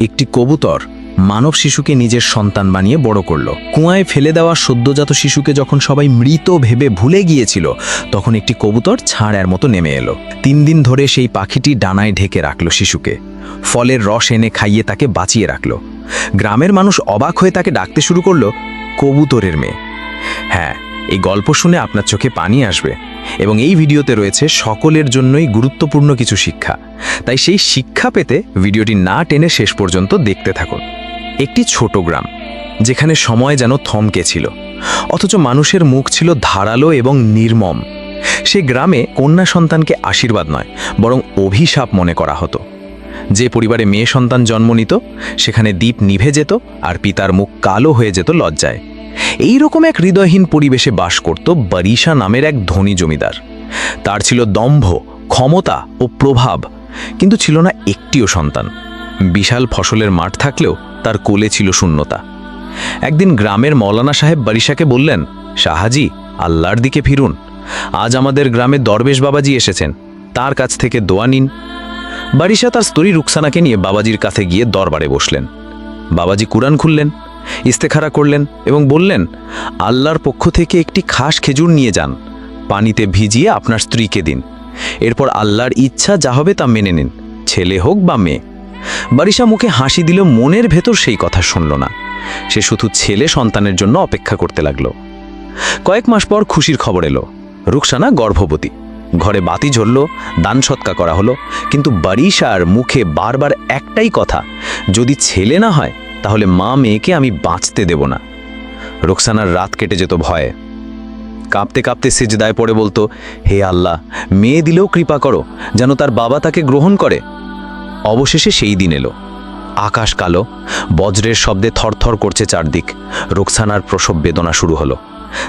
একটি কবুতর মানব শিশুকে নিজের সন্তান বানিয়ে বড় করল। কুয়ায় ফেলে দেওয়া সদ্যজাত শিশুকে যখন সবাই মৃত ভেবে ভুলে গিয়েছিল, তখন একটি কবুতর ছাড়ের মতো নেমে এলো। তিন দিন ধরে সেই পাখিটি ডানায় ঢেকে রাখল শিশুকে। ফলের রস এনে খাইয়ে তাকে বাঁচিয়ে রাখল। গ্রামের মানুষ অবাক হয়ে তাকে ডাকতে শুরু করল, কবুতরের মেয়ে। হ্যাঁ এই গল্প শুনে আপনার চোখে পানি আসবে এবং এই ভিডিওতে রয়েছে সকলের জন্যই গুরুত্বপূর্ণ কিছু শিক্ষা। তাই সেই শিক্ষা পেতে ভিডিওটি না টেনে শেষ পর্যন্ত দেখতে থাকুন। একটি ছোট গ্রাম, যেখানে সময় যেন থমকে ছিল, অথচ মানুষের মুখ ছিল ধারালো এবং নির্মম। সে গ্রামে কন্যা সন্তানকে আশীর্বাদ নয়, বরং অভিশাপ মনে করা হতো। যে পরিবারে মেয়ে সন্তান জন্ম নিত, সেখানে দ্বীপ নিভে যেত আর পিতার মুখ কালো হয়ে যেত লজ্জায়। এই রকম এক হৃদয়হীন পরিবেশে বাস করত বারিশা নামের এক ধনী জমিদার। তার ছিল দম্ভ, ক্ষমতা ও প্রভাব, কিন্তু ছিল না একটিও সন্তান। বিশাল ফসলের মাঠ থাকলেও তার কোলে ছিল শূন্যতা। একদিন গ্রামের মৌলানা সাহেব বারিশাকে বললেন শাহাজি আল্লাহর দিকে ফিরুন। আজ আমাদের গ্রামে দরবেশ বাবাজি এসেছেন। তার কাছ থেকে দোয়া নিন। বারিশা তার স্ত্রী রুকসানাকে নিয়ে বাবাজির কাছে গিয়ে দরবারে বসলেন। বাবাজি কুরআন খুললেন। ইস্তেখারা করলেন এবং বললেন, আল্লাহর পক্ষ থেকে একটি খাস খেজুর নিয়ে যান। পানিতে ভিজিয়ে আপনার স্ত্রীকে দিন। এরপর আল্লাহর ইচ্ছা যা হবে তা মেনে নিন, ছেলে হোক বা মেয়ে। বারিশা মুখে হাসি দিল, মনের ভেতর সেই কথা শুনল না। সে শুধু ছেলে সন্তানের জন্য অপেক্ষা করতে লাগল। কয়েক মাস পর খুশির খবর এলো। রুকসানা গর্ভবতী। ঘরে বাতি ঝরল, দান সৎকা করা হলো, কিন্তু বারিশার মুখে বারবার একটাই কথা, যদি ছেলে না হয় তাহলে মা মেয়েকে আমি বাঁচতে দেব না। রোকসানার রাত কেটে যেত ভয়ে। কাঁপতে কাঁপতে সেজদায় পড়ে বলতো, হে আল্লাহ, মেয়ে দিলেও কৃপা করো, যেন তার বাবা তাকে গ্রহণ করে। অবশেষে সেই দিন এলো। আকাশ কালো, বজ্রের শব্দে থরথর করছে চারদিক। রোকসানার প্রসব বেদনা শুরু হলো।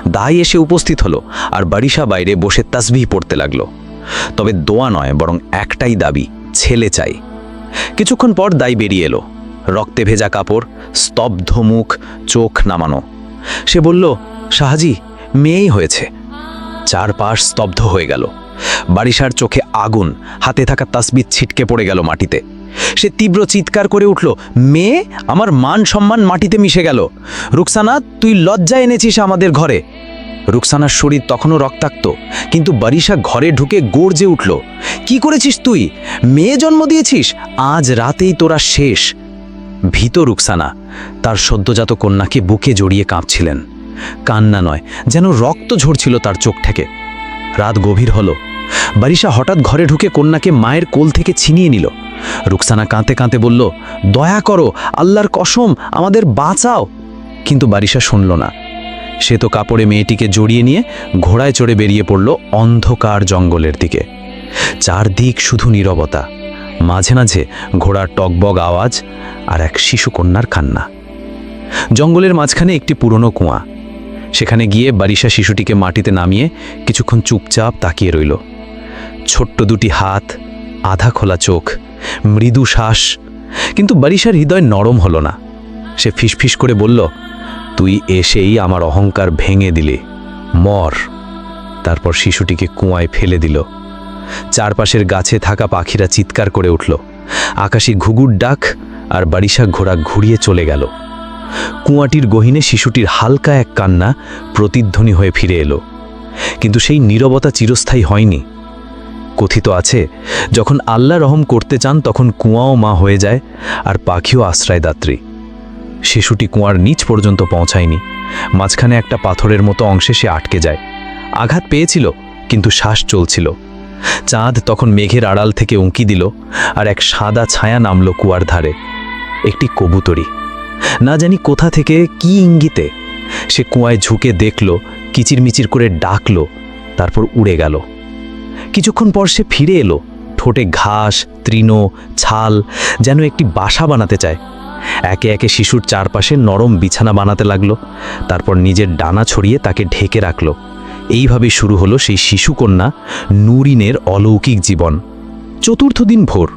দাই এসে উপস্থিত হলো আর বারিশা বাইরে বসে তাসবিহ পড়তে লাগল। তবে দোয়া নয়, বরং একটাই দাবি, ছেলে চাই। কিছুক্ষণ পর দাই বেরিয়ে এলো। রক্তে ভেজা কাপড়, স্তব্ধ মুখ, চোখ নামানো। সে বলল, শাহাজি, মেয়েই হয়েছে। চারপাশ স্তব্ধ হয়ে গেল। বারিশার চোখে আগুন, হাতে থাকা তাসবিদ ছিটকে পড়ে গেল মাটিতে। সে তীব্র চিৎকার করে উঠল, মেয়ে, আমার মান সম্মান মাটিতে মিশে গেল। রুকসানা, তুই লজ্জা এনেছিস আমাদের ঘরে। রুকসানার শরীর তখনও রক্তাক্ত, কিন্তু বারিশা ঘরে ঢুকে গর্জে উঠল, কি করেছিস তুই? মেয়ে জন্ম দিয়েছিস? আজ রাতেই তোরা শেষ। ভীত রুকসানা। তার সদ্যজাত কন্যাকে বুকে জড়িয়ে কাঁপছিলেন। কান্না নয়, যেন রক্ত ঝরছিল তার চোখ থেকে। রাত গভীর হলো। বারিশা হঠাৎ ঘরে ঢুকে কন্যাকে মায়ের কোল থেকে ছিনিয়ে নিল। রুকসানা কাঁতে কাঁতে বলল, দয়া করো, আল্লাহর কসম, আমাদের বাঁচাও। কিন্তু বারিশা শুনল না। সে তো কাপড়ে মেয়েটিকে জড়িয়ে নিয়ে ঘোড়ায় চড়ে বেরিয়ে পড়ল অন্ধকার জঙ্গলের দিকে। চারদিক শুধু নীরবতা। মাঝে মাঝে ঘোড়ার টকবগ আওয়াজ আর এক শিশু কন্যার কান্না। জঙ্গলের মাঝখানে একটি পুরনো কুয়া। সেখানে গিয়ে বারিশা শিশুটিকে মাটিতে নামিয়ে কিছুক্ষণ চুপচাপ তাকিয়ে রইল। ছোট্ট দুটি হাত, আধা খোলা চোখ, মৃদু শ্বাস। কিন্তু বারিশার হৃদয় নরম হলো না। সে ফিসফিস করে বলল, তুই এসেই আমার অহংকার ভেঙে দিলি। মর। তারপর শিশুটিকে কুয়ায় ফেলে দিল। চারপাশের গাছে থাকা পাখিরা চিৎকার করে উঠল। আকাশি ঘুঘুর ডাক আর বারিশা ঘোড়া ঘুরিয়ে চলে গেল। কুয়াটির গহিনে শিশুটির হালকা এক কান্না প্রতিধ্বনি হয়ে ফিরে এলো। কিন্তু সেই নীরবতা চিরস্থায়ী হয়নি। কথিত আছে, যখন আল্লাহ রহম করতে চান তখন কুয়াও মা হয়ে যায় আর পাখিও আশ্রয়দাত্রী শিশুটি কুয়ার নিচ পর্যন্ত পৌঁছায়নি। মাঝখানে একটা পাথরের মতো অংশে সে আটকে যায়। আঘাত পেয়েছিল, কিন্তু শ্বাস চলছিল। চাঁদ তখন মেঘের আড়াল থেকে উঁকি দিল আর এক সাদা ছায়া নামল কুয়ার ধারে। একটি কবুতরি। না জানি কোথা থেকে কি ইঙ্গিতে সে কুয়ায় ঝুঁকে দেখল, কিচিরমিচির করে ডাকলো, তারপর উড়ে গেল। কিছুক্ষণ পর সে ফিরে এলো, ঠোঁটে ঘাস, তৃণ, ছাল, যেন একটি বাসা বানাতে চায়। একে একে শিশুর চারপাশে নরম বিছানা বানাতে লাগল, তারপর নিজের ডানা ছড়িয়ে তাকে ঢেকে রাখল। এইভাবে শুরু হলো সেই শিশুকন্যা নুরিনের অলৌকিক জীবন। চতুর্থ দিন ভোর,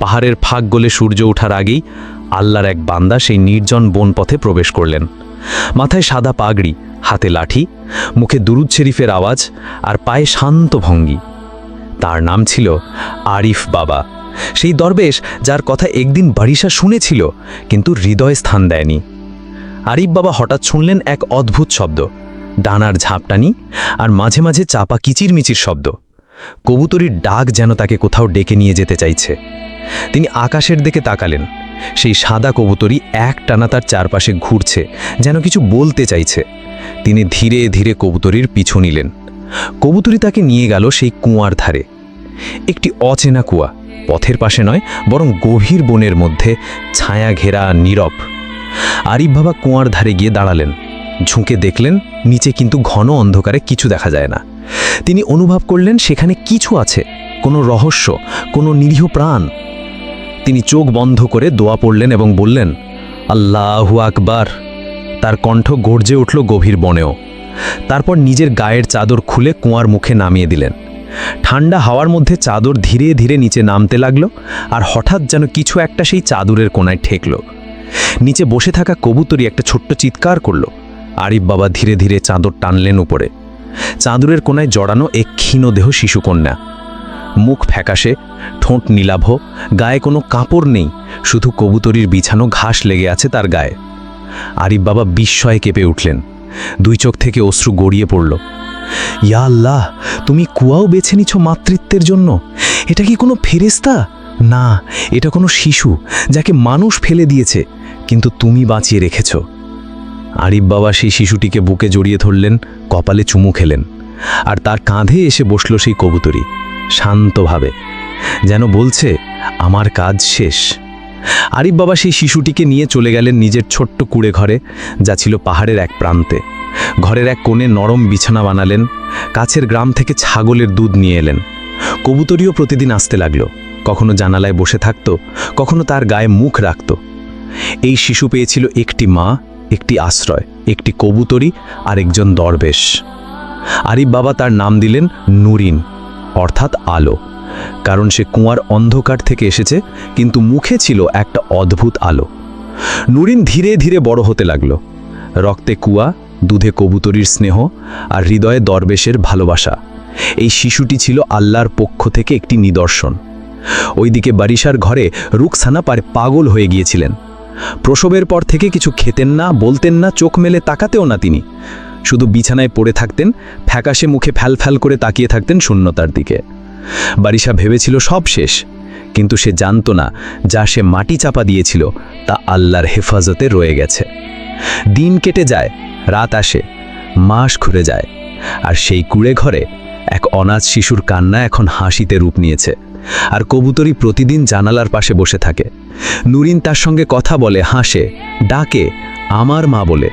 পাহাড়ের ফাঁক গলে সূর্য ওঠার আগেই আল্লাহর এক বান্দা সেই নির্জন বনপথে প্রবেশ করলেন। মাথায় সাদা পাগড়ি, হাতে লাঠি, মুখে দুরুদ শরীফের আওয়াজ আর পায়ে শান্ত ভঙ্গি। তার নাম ছিল আরিফ বাবা। সেই দরবেশ যার কথা একদিন বারিশা শুনেছিল, কিন্তু হৃদয় স্থান দেয়নি। আরিফ বাবা হঠাৎ শুনলেন এক অদ্ভুত শব্দ। ডানার ঝাপটানি আর মাঝে মাঝে চাপা কিচিরমিচির শব্দ। কবুতরির ডাক যেন তাকে কোথাও ডেকে নিয়ে যেতে চাইছে। তিনি আকাশের দিকে তাকালেন। সেই সাদা কবুতরি এক টানা তার চারপাশে ঘুরছে, যেন কিছু বলতে চাইছে। তিনি ধীরে ধীরে কবুতরির পিছু নিলেন। কবুতরি তাকে নিয়ে গেল সেই কুয়ার ধারে। একটি অচেনা কুয়া, পথের পাশে নয়, বরং গভীর বনের মধ্যে ছায়া ঘেরা নীরব। আরিফ বাবা কুয়ার ধারে গিয়ে দাঁড়ালেন। ঝুঁকে দেখলেন, নিচে কিন্তু ঘন অন্ধকারে কিছু দেখা যায় না। তিনি অনুভব করলেন সেখানে কিছু আছে, কোনো রহস্য, কোনো নিরীহ প্রাণ। তিনি চোখ বন্ধ করে দোয়া পড়লেন এবং বললেন, আল্লাহু আকবার। তার কণ্ঠ গর্জে উঠল গভীর বনেও। তারপর নিজের গায়ের চাদর খুলে কুয়ার মুখে নামিয়ে দিলেন। ঠান্ডা হাওয়ার মধ্যে চাদর ধীরে ধীরে নিচে নামতে লাগল আর হঠাৎ যেন কিছু একটা সেই চাদরের কোনায় ঠেকল। নিচে বসে থাকা কবুতরি একটা ছোট্ট চিৎকার করল। আরিফ বাবা ধীরে ধীরে চাদর টানলেন উপরে। চাদরের কোনায় জড়ানো এক ক্ষীণ দেহ শিশুকন্যা। মুখ ফ্যাকাশে, ঠোঁট নীলাভ, গায়ে কোনো কাপড় নেই, শুধু কবুতরির বিছানো ঘাস লেগে আছে তার গায়ে। আরিফ বাবা বিস্ময়ে কেঁপে উঠলেন। দুই চোখ থেকে অশ্রু গড়িয়ে পড়ল। ইয়া আল্লাহ, তুমি কুয়াও বেছে নিছ মাতৃত্বের জন্য? এটা কি কোনো ফেরেস্তা না, এটা কোনো শিশু, যাকে মানুষ ফেলে দিয়েছে, কিন্তু তুমি বাঁচিয়ে রেখেছ। আরিফ বাবা সেই শিশুটিকে বুকে জড়িয়ে ধরলেন, কপালে চুমু খেলেন আর তার কাঁধে এসে বসল সেই কবুতরি শান্তভাবে, যেন বলছে, আমার কাজ শেষ। আরিফ বাবা সেই শিশুটিকে নিয়ে চলে গেলেন নিজের ছোট্ট কুড়ে ঘরে, যা ছিল পাহাড়ের এক প্রান্তে। ঘরের এক কোণে নরম বিছানা বানালেন, কাছের গ্রাম থেকে ছাগলের দুধ নিয়ে এলেন। কবুতরিও প্রতিদিন আসতে লাগল, কখনো জানালায় বসে থাকত, কখনো তার গায়ে মুখ রাখত। এই শিশু পেয়েছিল একটি মা একটি আশ্রয়, একটি কবুতরি আর একজন দরবেশ। আরিফ বাবা তার নাম দিলেন নুরিন, অর্থাৎ আলো। কারণ সে কুয়ার অন্ধকার থেকে এসেছে, কিন্তু মুখে ছিল একটা অদ্ভুত আলো। নুরিন ধীরে ধীরে বড় হতে লাগল। রক্তে কুয়া, দুধে কবুতরির স্নেহ আর হৃদয়ে দরবেশের ভালোবাসা। এই শিশুটি ছিল আল্লাহর পক্ষ থেকে একটি নিদর্শন। ওইদিকে বারিশার ঘরে রুকসানা পারে পাগল হয়ে গিয়েছিলেন। প্রসবের পর থেকে কিছু খেতেন না, বলতেন না, চোখ মেলে তাকাতেও না তিনি। শুধু বিছানায় পড়ে থাকতেন, ফ্যাকাশে মুখে ফ্যাল ফ্যাল করে তাকিয়ে থাকতেন শূন্যতার দিকে। বারিশা ভেবেছিল সব শেষ, কিন্তু সে জানত না যা সে মাটি চাপা দিয়েছিল, তা আল্লাহর হেফাজতে রয়ে গেছে। দিন কেটে যায়, রাত আসে, মাস ঘুরে যায়, আর সেই কুড়ে ঘরে এক অনাথ শিশুর কান্না এখন হাসিতে রূপ নিয়েছে। আর কবুতরি প্রতিদিন জানালার পাশে বসে থাকে। নুরিন তার সঙ্গে কথা বলে, হাসে, ডাকে, আমার মা বলে।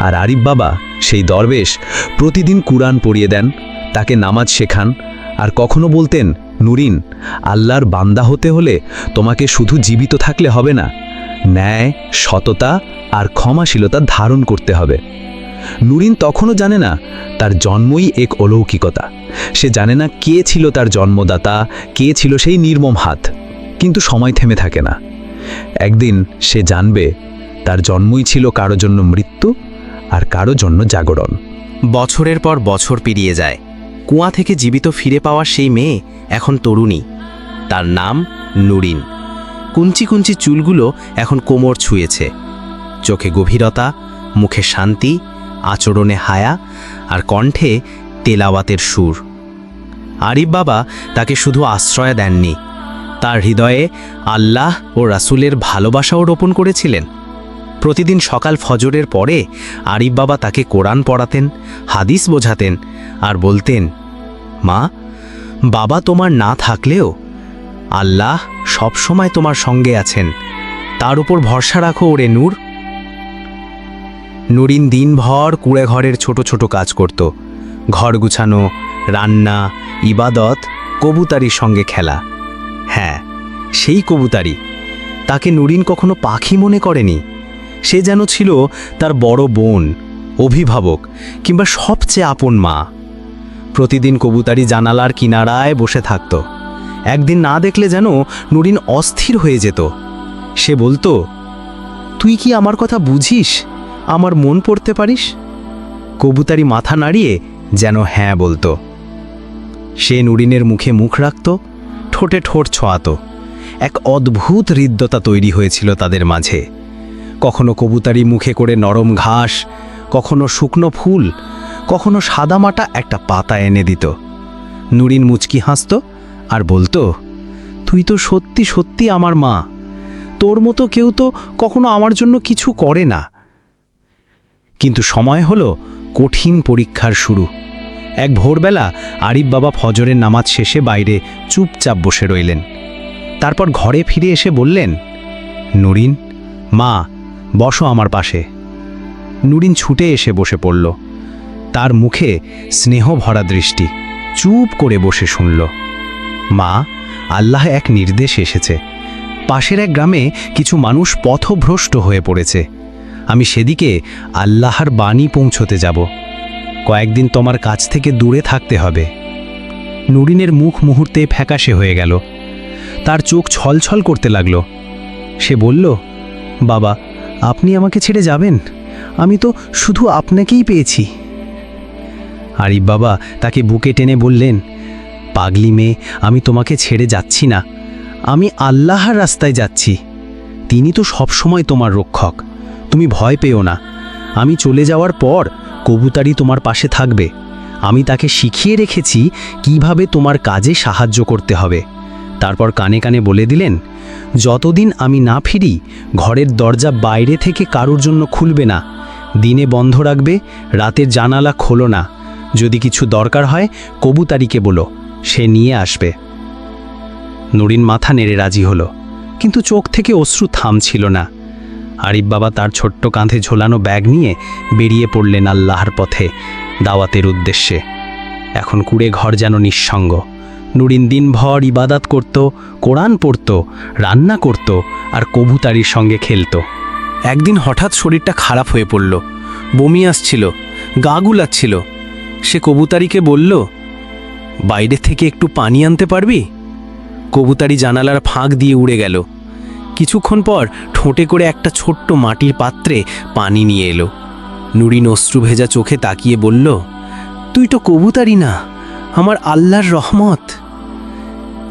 আর আরিফ বাবা, সেই দরবেশ, প্রতিদিন কুরআন পড়িয়ে দেন, তাকে নামাজ শেখান, আর কখনো বলতেন, নুরিন, আল্লাহর বান্দা হতে হলে তোমাকে শুধু জীবিত থাকলে হবে না, ন্যায়, সততা আর ক্ষমাশীলতা ধারণ করতে হবে। নুরিন তখনও জানে না তার জন্মই এক অলৌকিকতা। সে জানে না কে ছিল তার জন্মদাতা, কে ছিল সেই নির্মম হাত। কিন্তু সময় থেমে থাকে না। একদিন সে জানবে তার জন্মই ছিল কারও জন্য মৃত্যু আর কারও জন্য জাগরণ। বছরের পর বছর পেরিয়ে যায়। কুয়া থেকে জীবিত ফিরে পাওয়া সেই মেয়ে এখন তরুণী। তার নাম নুরিন। কুঞ্চি কুঞ্চি চুলগুলো এখন কোমর ছুঁয়েছে। চোখে গভীরতা, মুখে শান্তি আচরণে হায়া আর কণ্ঠে তেলাওয়াতের সুর। আরিফ বাবা তাকে শুধু আশ্রয় দেননি, তার হৃদয়ে আল্লাহ ও রাসূলের ভালোবাসাও রোপণ করেছিলেন। প্রতিদিন সকাল ফজরের পরে আরিফ বাবা তাকে কোরআন পড়াতেন, হাদিস বোঝাতেন আর বলতেন, মা, বাবা তোমার না থাকলেও আল্লাহ সব সময় তোমার সঙ্গে আছেন। তার উপর ভরসা রাখো ওরে নূর। নুরিন দিনভর কুড়ে ঘরের ছোট ছোট কাজ করত। ঘর গুছানো, রান্না, ইবাদত, কবুতারির সঙ্গে খেলা। হ্যাঁ সেই কবুতারি। তাকে নুরিন কখনো পাখি মনে করেনি। সে যেন ছিল তার বড় বোন, অভিভাবক কিংবা সবচেয়ে আপন মা। প্রতিদিন কবুতারি জানালার কিনারায় বসে থাকত। একদিন না দেখলে যেন নুরিন অস্থির হয়ে যেত। সে বলতো, তুই কি আমার কথা বুঝিস? আমার মন পড়তে পারিস? কবুতারি মাথা নাড়িয়ে যেন হ্যাঁ বলতো। সে নুরিনের মুখে মুখ রাখত, ঠোঁটে ঠোঁট ছোঁয়াত। এক অদ্ভুত হৃদ্যতা তৈরি হয়েছিল তাদের মাঝে। কখনো কবুতারি মুখে করে নরম ঘাস, কখনো শুকনো ফুল, কখনো সাদামাটা একটা পাতা এনে দিত। নুরিন মুচকি হাসত আর বলতো, তুই তো সত্যি সত্যি আমার মা। তোর মতো কেউ তো কখনো আমার জন্য কিছু করে না। কিন্তু সময় হলো কঠিন পরীক্ষার শুরু। এক ভোরবেলা আরিফ বাবা ফজরের নামাজ শেষে বাইরে চুপচাপ বসে রইলেন। তারপর ঘরে ফিরে এসে বললেন, নুরিন, মা, বসো আমার পাশে। নুরিন ছুটে এসে বসে পড়ল। তার মুখে স্নেহ ভরা দৃষ্টি চুপ করে বসে শুনল। মা, আল্লাহ এক নির্দেশ এসেছে। পাশের এক গ্রামে কিছু মানুষ পথভ্রষ্ট হয়ে পড়েছে। আমি সেদিকে আল্লাহর বাণী পৌঁছতে যাব। কয়েকদিন তোমার কাছ থেকে দূরে থাকতে হবে। নুরিনের মুখ মুহূর্তে ফ্যাকাশে হয়ে গেল। তার চোখ ছলছল করতে লাগল। সে বলল, বাবা, আপনি আমাকে ছেড়ে যাবেন? আমি তো শুধু আপনাকেই পেয়েছি। আরিফ বাবা, তাকে বুকে টেনে বললেন, পাগলি মেয়ে, আমি তোমাকে ছেড়ে যাচ্ছি না। আমি আল্লাহর রাস্তায় যাচ্ছি। তিনি তো সবসময় তোমার রক্ষক। তুমি ভয় পেও না। আমি চলে যাওয়ার পর কবুতারি তোমার পাশে থাকবে। আমি তাকে শিখিয়ে রেখেছি কীভাবে তোমার কাজে সাহায্য করতে হবে। তারপর কানে কানে বলে দিলেন, যতদিন আমি না ফিরি, ঘরের দরজা বাইরে থেকে কারোর জন্য খুলবে না। দিনে বন্ধ রাখবে, রাতের জানালা খোলো না। যদি কিছু দরকার হয়, কবুতারিকে বলো, সে নিয়ে আসবে। নুরিন মাথা নেড়ে রাজি হলো, কিন্তু চোখ থেকে অশ্রু থামছিল না। আরিফ বাবা তার ছোট্ট কাঁধে ঝোলানো ব্যাগ নিয়ে বেরিয়ে পড়লেন আল্লাহর পথে দাওয়াতের উদ্দেশ্যে। এখন কুড়ে ঘর যেন নিঃসঙ্গ। নুরিন দিনভর ইবাদাত করত, কোরআন পড়ত, রান্না করত আর কবুতারির সঙ্গে খেলত। একদিন হঠাৎ শরীরটা খারাপ হয়ে পড়ল। বমি আসছিল, গা গুলাচ্ছিল। সে কবুতারিকে বলল, বাইরে থেকে একটু পানি আনতে পারবি? কবুতারি জানালার ফাঁক দিয়ে উড়ে গেল। কিছুক্ষণ পর ঠোঁটে করে একটা ছোট্ট মাটির পাত্রে পানি নিয়ে এলো। নুরিন অশ্রু ভেজা চোখে তাকিয়ে বলল, তুই তো কবুতারি না, আমার আল্লাহর রহমত।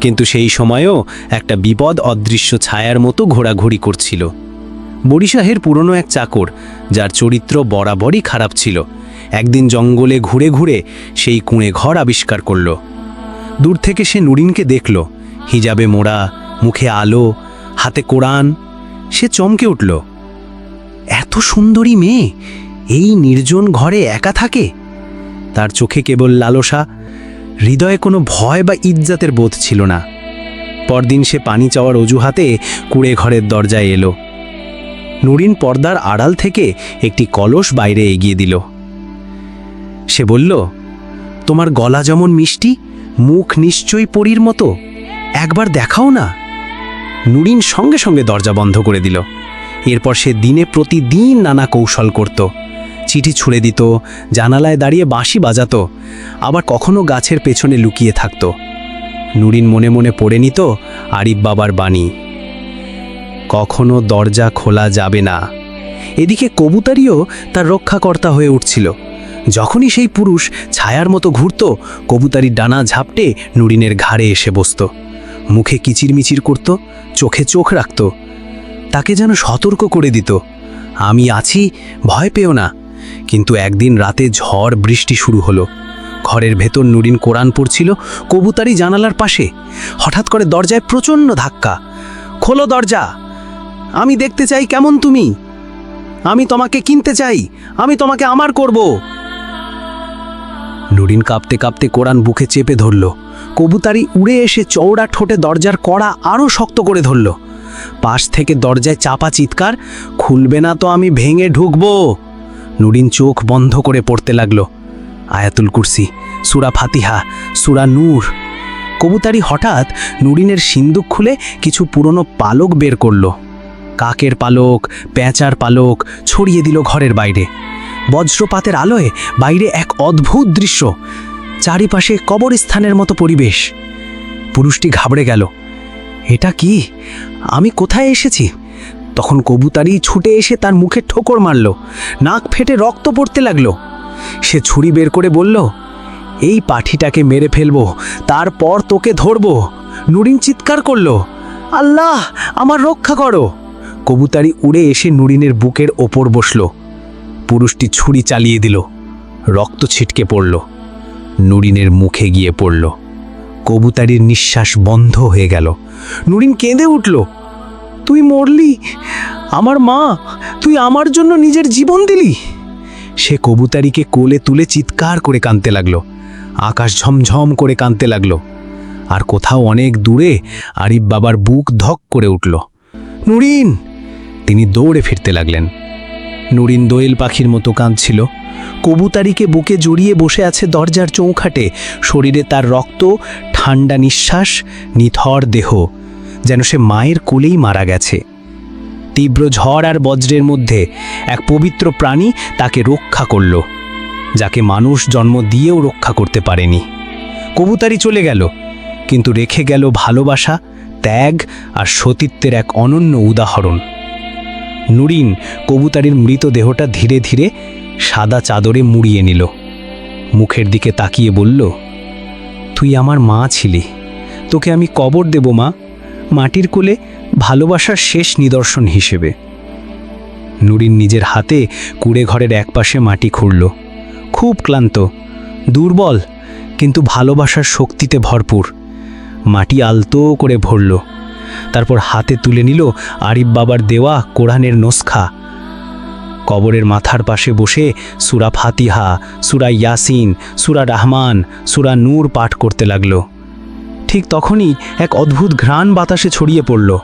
কিন্তু সেই সময়েও একটা বিপদ অদৃশ্য ছায়ার মতো ঘোরাঘুরি করছিল। বরিশাহের পুরনো এক চাকর, যার চরিত্র বরাবরই খারাপ ছিল, একদিন জঙ্গলে ঘুরে ঘুরে সেই কুঁড়ে ঘর আবিষ্কার করল। দূর থেকে সে নুরিনকে দেখল, হিজাবে মোড়া, মুখে আলো হাতে কোরআন, সে চমকে উঠল। এত সুন্দরী মেয়ে, এই নির্জন ঘরে একা থাকে? তার চোখে কেবল লালসা, হৃদয়ে কোনো ভয় বা ইজ্জাতের বোধ ছিল না। পরদিন সে পানি চাওয়ার অজুহাতে কুড়ে ঘরের দরজায় এলো। নুরিন পর্দার আড়াল থেকে একটি কলস বাইরে এগিয়ে দিল। সে বলল, তোমার গলা যেমন মিষ্টি, মুখ নিশ্চয়ই পরীর মতো। একবার দেখাও না। নুরিন সঙ্গে সঙ্গে দরজা বন্ধ করে দিল। এরপর সে দিনে প্রতিদিন নানা কৌশল করত। চিঠি ছুঁড়ে দিত, জানালায় দাঁড়িয়ে বাঁশি বাজাতো, আবার কখনো গাছের পেছনে লুকিয়ে থাকত। নুরিন মনে মনে পড়ে নিত, আরিফ বাবার বাণী। কখনো দরজা খোলা যাবে না। এদিকে কবুতারিও তার রক্ষাকর্তা হয়ে উঠছিল। যখনই সেই পুরুষ ছায়ার মতো ঘুরত, কবুতারির ডানা ঝাপটে নুরিনের ঘাড়ে এসে বসত। মুখে কিচিরমিচির করত, চোখে চোখ রাখত। তাকে যেন সতর্ক করে দিত। আমি আছি, ভয় পেও না। কিন্তু একদিন রাতে ঝড় বৃষ্টি শুরু হলো। ঘরের ভেতর নুরিন কোরআন পড়ছিল, কবুতারি জানালার পাশে। হঠাৎ করে দরজায় প্রচণ্ড ধাক্কা। খোলো দরজা। আমি দেখতে চাই কেমন তুমি। আমি তোমাকে কিনতে চাই। আমি তোমাকে আমার করব। নুরিন কাঁপতে কাঁপতে কোরআন বুকে চেপে ধরল। কবুতারি উড়ে এসে চৌড়া ঠোঁটে দরজার কড়া আরও শক্ত করে ধরল। পাশ থেকে দরজায় চাপা চিৎকার, খুলবে না তো আমি, ভেঙে ঢুকবো! নুরিন চোখ বন্ধ করে পড়তে লাগল। আয়াতুল কুরসি, সুরা ফাতিহা, সুরা নূর। কবুতারি হঠাৎ নুরিনের সিন্দুক খুলে কিছু পুরনো পালক বের করল। কাকের পালক, পেঁচার পালক ছড়িয়ে দিল ঘরের বাইরে। বজ্রপাতের আলোয় বাইরে এক অদ্ভুত দৃশ্য। চারিপাশে কবরস্থানের মতো পরিবেশ। পুরুষটি ঘাবড়ে গেল। এটা কি? আমি কোথায় এসেছি? তখন কবুতারি ছুটে এসে তার মুখে ঠোকর মারল, নাক ফেটে রক্ত পড়তে লাগল। সে ছুরি বের করে বলল, এই পাঠিটাকে মেরে ফেলব, তারপর তোকে ধরবো। নুরিন চিৎকার করল, আল্লাহ, আমার রক্ষা করো। কবুতারি উড়ে এসে নুরিনের বুকের ওপর বসল। পুরুষটি ছুরি চালিয়ে দিল, রক্ত ছিটকে পড়ল। নুরিনের মুখে গিয়ে পড়ল। কবুতারির নিঃশ্বাস বন্ধ হয়ে গেল। নুরিন কেঁদে উঠল, তুই মরলি? আমার মা, তুই আমার জন্য নিজের জীবন দিলি? সে কবুতারিকে কোলে তুলে চিৎকার করে কাঁদতে লাগল, আকাশ ঝমঝম করে কাঁদতে লাগল, আর কোথাও অনেক দূরে আরিফ বাবার বুক ধক করে উঠল। নুরিন! তিনি দৌড়ে ফিরতে লাগলেন। নুরিন দোয়েল পাখির মতো কাঁদছিল। কবুতারিকে বুকে জড়িয়ে বসে আছে দরজার চৌখাটে। শরীরে তার রক্ত ঠান্ডা নিঃশ্বাস, নিথর দেহ। যেন সে মায়ের কোলেই মারা গেছে। তীব্র ঝড় আর বজ্রের মধ্যে এক পবিত্র প্রাণী তাকে রক্ষা করল, যাকে মানুষ জন্ম দিয়েও রক্ষা করতে পারেনি। কবুতারি চলে গেল, কিন্তু রেখে গেল ভালোবাসা, ত্যাগ আর সতীত্বের এক অনন্য উদাহরণ। নুরিন কবুতারির মৃতদেহটা ধীরে ধীরে সাদা চাদরে মুড়িয়ে নিল। মুখের দিকে তাকিয়ে বলল, তুই আমার মা ছিলি। তোকে আমি কবর দেব, মা। মাটির কোলে ভালোবাসার শেষ নিদর্শন হিসেবে। নুরিন নিজের হাতে কুড়ে ঘরের একপাশে মাটি খুঁড়ল। খুব ক্লান্ত, দুর্বল, কিন্তু ভালোবাসার শক্তিতে ভরপুর। মাটি আলতো করে ভরল। তারপর হাতে তুলে নিল আরিফ বাবার দেওয়া কোরআনের নস্খা। কবরের মাথার পাশে বসে সুরা ফাতিহা, সুরা ইয়াসিন, সুরা রহমান, সুরা নূর পাঠ করতে লাগল। ঠিক তখনই এক অদ্ভুত ঘ্রাণ বাতাসে ছড়িয়ে পড়ল।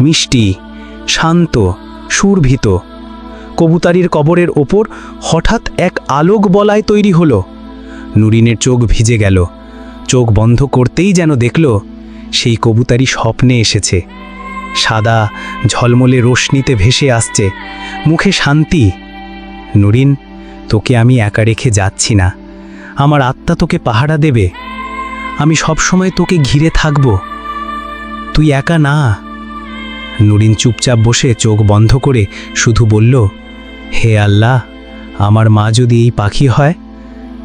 মিষ্টি, শান্ত, সুরভিত। কবুতারির কবরের ওপর হঠাৎ এক আলোক বলায় তৈরি হলো। নুরিনের চোখ ভিজে গেল। চোখ বন্ধ করতেই যেন দেখল সেই কবুতারি স্বপ্নে এসেছে। সাদা ঝলমলে রোশনিতে ভেসে আসছে। মুখে শান্তি। নুরিন, তোকে আমি একা রেখে যাচ্ছি না। আমার আত্মা তোকে পাহারা দেবে। আমি সবসময় তোকে ঘিরে থাকব। তুই একা না। নুরিন চুপচাপ বসে চোখ বন্ধ করে শুধু বলল, হে আল্লাহ, আমার মা যদি এই পাখি হয়,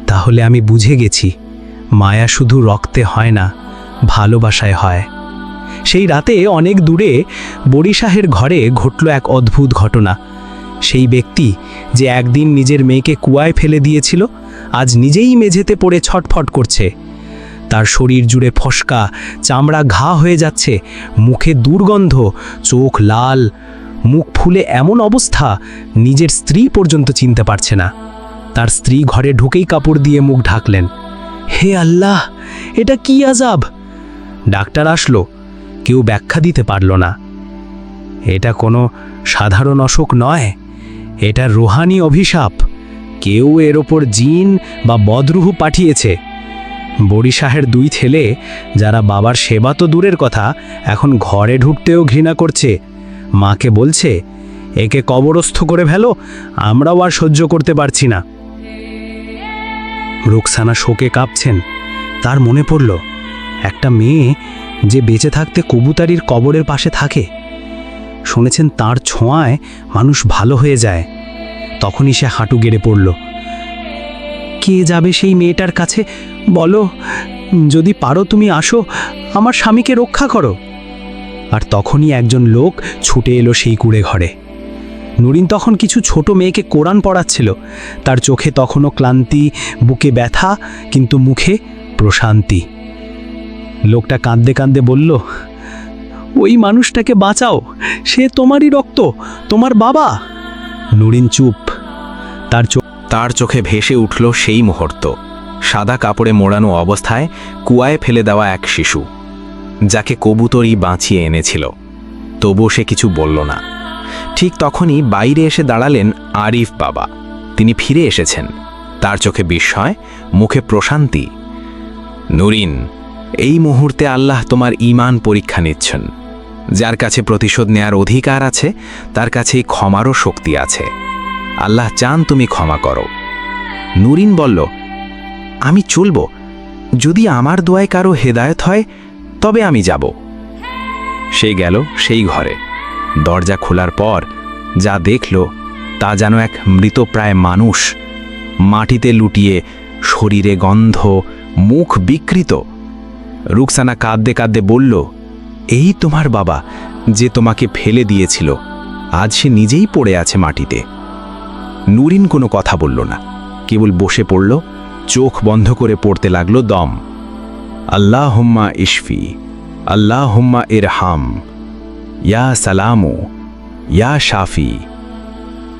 তাহলে আমি বুঝে গেছি। মায়া শুধু রক্তে হয় না। ভালোবাসায় হয়। সেই রাতে অনেক দূরে বরিশাহের ঘরে ঘটল এক অদ্ভুত ঘটনা। সেই ব্যক্তি যে একদিন নিজের মেয়েকে কুয়ায় ফেলে দিয়েছিল, আজ নিজেই মেঝেতে পড়ে ছটফট করছে। তার শরীর জুড়ে ফসকা, চামড়া ঘা হয়ে যাচ্ছে, মুখে দুর্গন্ধ, চোখ লাল, মুখ ফুলে এমন অবস্থা নিজের স্ত্রী পর্যন্ত চিনতে পারছে না। তার স্ত্রী ঘরে ঢুকেই কাপড় দিয়ে মুখ ঢাকলেন। হে আল্লাহ, এটা কি আজাব? ডাক্তার আসলো, কেউ ব্যাখ্যা দিতে পারল না। এটা কোনো সাধারণ অসুখ নয়, এটা রুহানি অভিশাপ। কেউ এর ওপর জিন বা বদরুহু পাঠিয়েছে। বরিশাহের দুই ছেলে, যারা বাবার সেবা তো দূরের কথা, এখন ঘরে ঢুকতেও ঘৃণা করছে। মাকে বলছে, একে কবরস্থ করে ফেলো, আমরাও আর সহ্য করতে পারছি না। রুকসানা শোকে কাঁপছেন। তার মনে পড়ল একটা মেয়ে যে বেঁচে থাকতে কবুতারির কবরের পাশে থাকে। শুনেছেন তার ছোঁয়ায় মানুষ ভালো হয়ে যায়। তখনই সে হাঁটু গেড়ে পড়ল। কে যাবে সেই মেয়েটার কাছে? বলো, যদি পারো তুমি আসো, আমার স্বামীকে রক্ষা করো। আর তখনই একজন লোক ছুটে এলো সেই কুড়ে ঘরে। নুরিন তখন কিছু ছোট মেয়েকে কোরআন পড়াচ্ছিল। তার চোখে তখনও ক্লান্তি, বুকে ব্যথা, কিন্তু মুখে প্রশান্তি। লোকটা কাঁদতে কাঁদতে বলল, ওই মানুষটাকে বাঁচাও, সে তোমারই রক্ত, তোমার বাবা। নুরিন চুপ, তার চোখ তার চোখে ভেসে উঠল সেই মুহূর্ত। সাদা কাপড়ে মোড়ানো অবস্থায় কুয়ায় ফেলে দেওয়া এক শিশু, যাকে কবুতরই বাঁচিয়ে এনেছিল। তবুও সে কিছু বলল না। ঠিক তখনই বাইরে এসে দাঁড়ালেন আরিফ বাবা। তিনি ফিরে এসেছেন। তার চোখে বিস্ময়, মুখে প্রশান্তি। নুরিন এই মুহূর্তে আল্লাহ তোমার ঈমান পরীক্ষা নিচ্ছেন। যার কাছে প্রতিশোধ নেয়ার অধিকার আছে, তার কাছে ক্ষমারও শক্তি আছে। আল্লাহ চান তুমি ক্ষমা করো। নুরিন বলল, আমি চলব। যদি আমার দোয়ায় কারও হেদায়ত হয়, তবে আমি যাব। সে গেল সেই ঘরে। দরজা খোলার পর যা দেখল, তা যেন এক মৃতপ্রায় মানুষ মাটিতে লুটিয়ে শরীরে গন্ধ, মুখ বিকৃত। রুকসানা কাঁদতে কাঁদতে বলল, এই তোমার বাবা যে তোমাকে ফেলে দিয়েছিল, আজ সে নিজেই পড়ে আছে মাটিতে। নুরিন কোনো কথা বলল না, কেবল বসে পড়ল, চোখ বন্ধ করে পড়তে লাগল দম। আল্লাহ হুম্মা ইশফি আল্লাহ হুম্মা ইরহাম, ইয়া সালামু, ইয়া শাফি।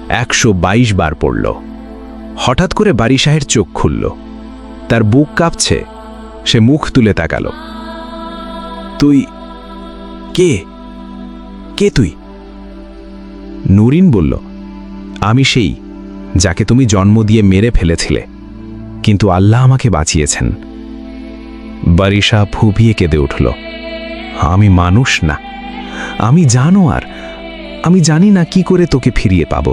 একশো বাইশ বার পড়ল। হঠাৎ করে বারিশাহের চোখ খুলল। তার বুক কাঁপছে। সে মুখ তুলে তাকালো। তুই কে? কে তুই? নুরিন বলল, আমি সেই যাকে তুমি জন্ম দিয়ে মেরে ফেলেছিলে, কিন্তু আল্লাহ আমাকে বাঁচিয়েছেন। বারিশা ফুপিয়ে কেঁদে উঠল, আমি মানুষ না, আমি জানো আর আমি জানি না কি করে তোকে ফিরিয়ে পাব।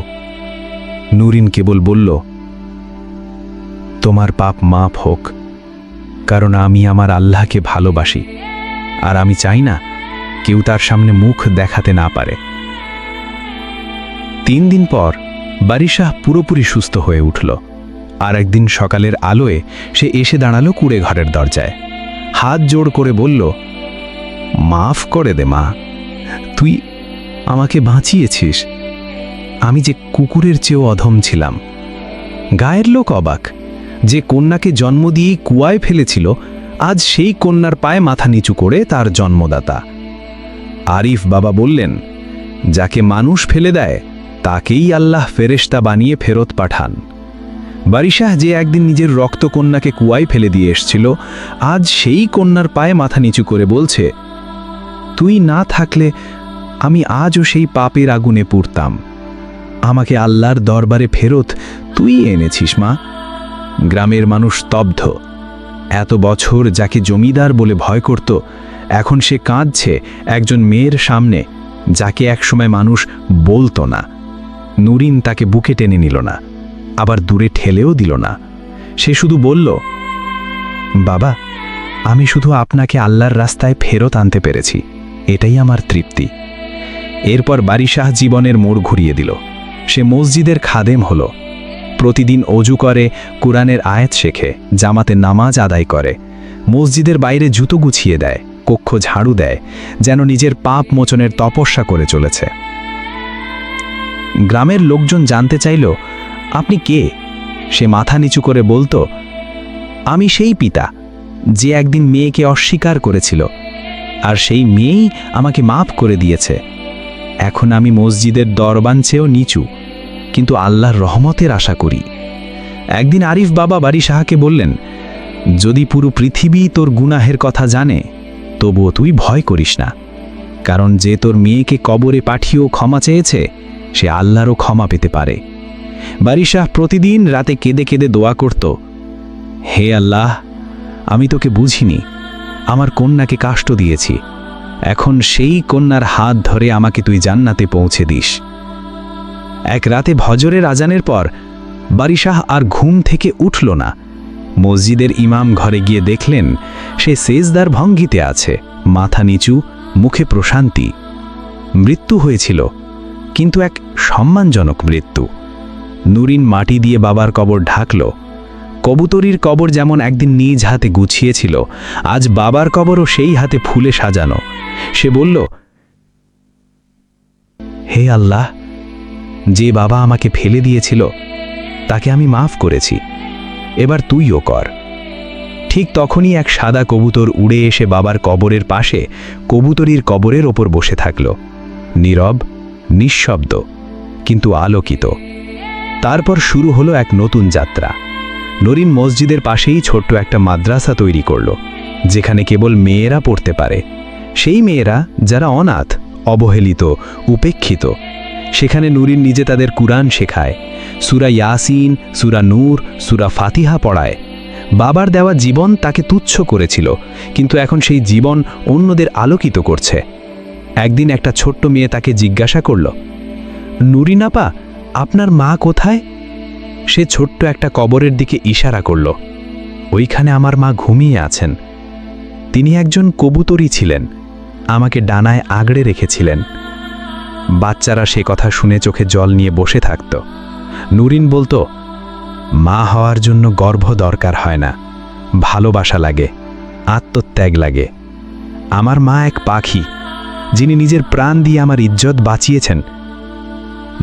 নুরিন কেবল বলল, তোমার পাপ মাপ হোক কারণ আমি আমার আল্লাহকে ভালোবাসি। আর আমি চাই না কেউ তার সামনে মুখ দেখাতে না পারে। তিন দিন পর বারিশাহ পুরোপুরি সুস্থ হয়ে উঠল। আর একদিন সকালের আলোয় সে এসে দাঁড়াল কুড়ে ঘরের দরজায়। হাত জোড় করে বলল, মাফ করে দে মা, তুই আমাকে বাঁচিয়েছিস। আমি যে কুকুরের চেয়েও অধম ছিলাম। গায়ের লোক অবাক। যে কন্যাকে জন্ম দিয়েই কুয়ায় ফেলেছিল, আজ সেই কন্যার পায়ে মাথা নিচু করে তার জন্মদাতা। আরিফ বাবা বললেন, যাকে মানুষ ফেলে দেয়, তাকেই আল্লাহ ফেরেশতা বানিয়ে ফেরত পাঠান। বারিশাহ যে একদিন নিজের রক্তকন্যাকে কুয়ায় ফেলে দিয়ে এসছিল, আজ সেই কন্যার পায়ে মাথা নিচু করে বলছে, তুই না থাকলে আমি আজও সেই পাপের আগুনে পুড়তাম। আমাকে আল্লাহর দরবারে ফেরত তুই এনেছিস, মা। গ্রামের মানুষ স্তব্ধ। এত বছর যাকে জমিদার বলে ভয় করত, এখন সে কাঁদছে একজন মেয়ের সামনে, যাকে একসময় মানুষ বলতো না। নুরিন তাকে বুকে টেনে নিল না, আবার দূরে ঠেলেও দিল না। সে শুধু বলল, বাবা, আমি শুধু আপনাকে আল্লাহর রাস্তায় ফেরত আনতে পেরেছি, এটাই আমার তৃপ্তি। এরপর বারিশাহ জীবনের মোড় ঘুরিয়ে দিল। সে মসজিদের খাদেম হলো। প্রতিদিন অজু করে, কোরআনের আয়াত শেখে, জামাতে নামাজ আদায় করে। মসজিদের বাইরে জুতো গুছিয়ে দেয়, কক্ষ ঝাড়ু দেয়, যেন নিজের পাপ মোচনের তপস্যা করে চলেছে। গ্রামের লোকজন জানতে চাইল, আপনি কে? সে মাথা নিচু করে বলতো, আমি সেই পিতা, যে একদিন মেয়েকে অস্বীকার করেছিল, আর সেই মেয়েই আমাকে মাফ করে দিয়েছে। এখন আমি মসজিদের দরবান চেয়েও নিচু। কিন্তু আল্লাহর রহমতের আশা করি। একদিন আরিফ বাবা বাড়ি সাহাকে বললেন, যদি পুরো পৃথিবী তোর গুনাহের কথা জানে, তবুও তুই ভয় করিস না। কারণ যে তোর মেয়েকে কবরে পাঠিয়েও ক্ষমা চেয়েছে, সে আল্লাহরও ক্ষমা পেতে পারে। বারিশাহ প্রতিদিন রাতে কেঁদে কেঁদে দোয়া করত, হে আল্লাহ, আমি তোকে বুঝিনি, আমার কন্যাকে কাষ্ট দিয়েছি। এখন সেই কন্যার হাত ধরে আমাকে তুই জান্নাতে পৌঁছে দিস। এক রাতে ভজরের আজানের পর বারিশাহ আর ঘুম থেকে উঠল না। মসজিদের ইমাম ঘরে গিয়ে দেখলেন, সে সেজদার ভঙ্গিতে আছে, মাথা নিচু, মুখে প্রশান্তি। মৃত্যু হয়েছিল, কিন্তু এক সম্মানজনক মৃত্যু। নুরিন মাটি দিয়ে বাবার কবর ঢাকল। কবুতরির কবর যেমন একদিন নিজ হাতে গুছিয়েছিল, আজ বাবার কবরও সেই হাতে ফুলে সাজানো। সে বলল, হে আল্লাহ যে বাবা আমাকে ফেলে দিয়েছিল, তাকে আমি মাফ করেছি। এবার তুইও কর। ঠিক তখনই এক সাদা কবুতর উড়ে এসে বাবার কবরের পাশে কবুতরির কবরের ওপর বসে থাকল। নীরব, নিঃশব্দ, কিন্তু আলোকিত। তারপর শুরু হলো এক নতুন যাত্রা। নরিন মসজিদের পাশেই ছোট্ট একটা মাদ্রাসা তৈরি করল, যেখানে কেবল মেয়েরা পড়তে পারে। সেই মেয়েরা, যারা অনাথ, অবহেলিত, উপেক্ষিত সেখানে নুরিন নিজে তাদের কুরআন শেখায়। সুরা ইয়াসিন, সুরা নূর, সুরা ফাতিহা পড়ায়। বাবার দেওয়া জীবন তাকে তুচ্ছ করেছিল, কিন্তু এখন সেই জীবন অন্যদের আলোকিত করছে। একদিন একটা ছোট্ট মেয়ে তাকে জিজ্ঞাসা করল নুরিনাপা আপনার মা কোথায়? সে ছোট্ট একটা কবরের দিকে ইশারা করল, ওইখানে আমার মা ঘুমিয়ে আছেন। তিনি একজন কবুতরই ছিলেন। আমাকে ডানায় আগড়ে রেখেছিলেন। বাচ্চারা সে কথা শুনে চোখে জল নিয়ে বসে থাকত। নুরিন বলতো, মা হওয়ার জন্য গর্ভ দরকার হয় না। ভালোবাসা লাগে, আত্মত্যাগ লাগে। আমার মা এক পাখি, যিনি নিজের প্রাণ দিয়ে আমার ইজ্জত বাঁচিয়েছেন।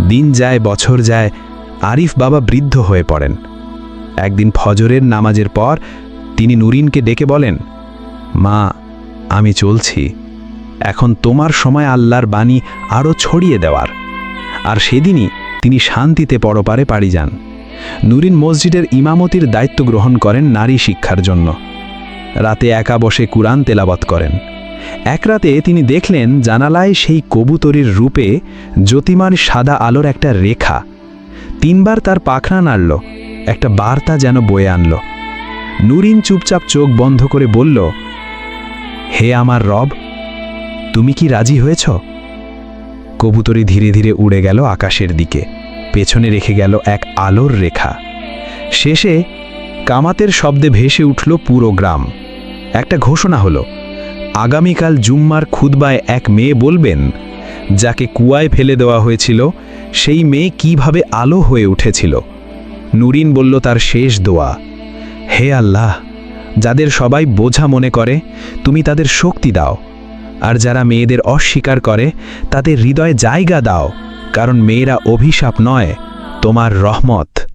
দিন যায়, বছর যায়, আরিফ বাবা বৃদ্ধ হয়ে পড়েন। একদিন ফজরের নামাজের পর তিনি নুরিনকে ডেকে বলেন, মা, আমি চলছি। এখন তোমার সময় আল্লাহর বাণী আরও ছড়িয়ে দেওয়ার। আর সেদিনই তিনি শান্তিতে পরপারে পাড়ি যান। নুরিন মসজিদের ইমামতির দায়িত্ব গ্রহণ করেন নারী শিক্ষার জন্য। রাতে একা বসে কুরআন তেলাবত করেন। এক রাতে তিনি দেখলেন জানালায় সেই কবুতরির রূপে জ্যোতিমার সাদা আলোর একটা রেখা। তিনবার তার পাখনা নাড়ল, একটা বার্তা যেন বয়ে আনল। নুরিন চুপচাপ চোখ বন্ধ করে বলল, হে আমার রব তুমি কি রাজি হয়েছ? কবুতরি ধীরে ধীরে উড়ে গেল আকাশের দিকে। পেছনে রেখে গেল এক আলোর রেখা। শেষে কামাতের শব্দে ভেসে উঠল পুরো গ্রাম। একটা ঘোষণা হলো, আগামীকাল জুম্মার খুদবায় এক মেয়ে বলবেন, যাকে কুয়ায় ফেলে দেওয়া হয়েছিল, সেই মেয়ে কীভাবে আলো হয়ে উঠেছিল? নুরিন বলল তার শেষ দোয়া, হে আল্লাহ, যাদের সবাই বোঝা মনে করে, তুমি তাদের শক্তি দাও। আর যারা মেয়েদের অস্বীকার করে, তাদের হৃদয়ে জায়গা দাও, কারণ মেয়েরা অভিশাপ নয়, তোমার রহমত।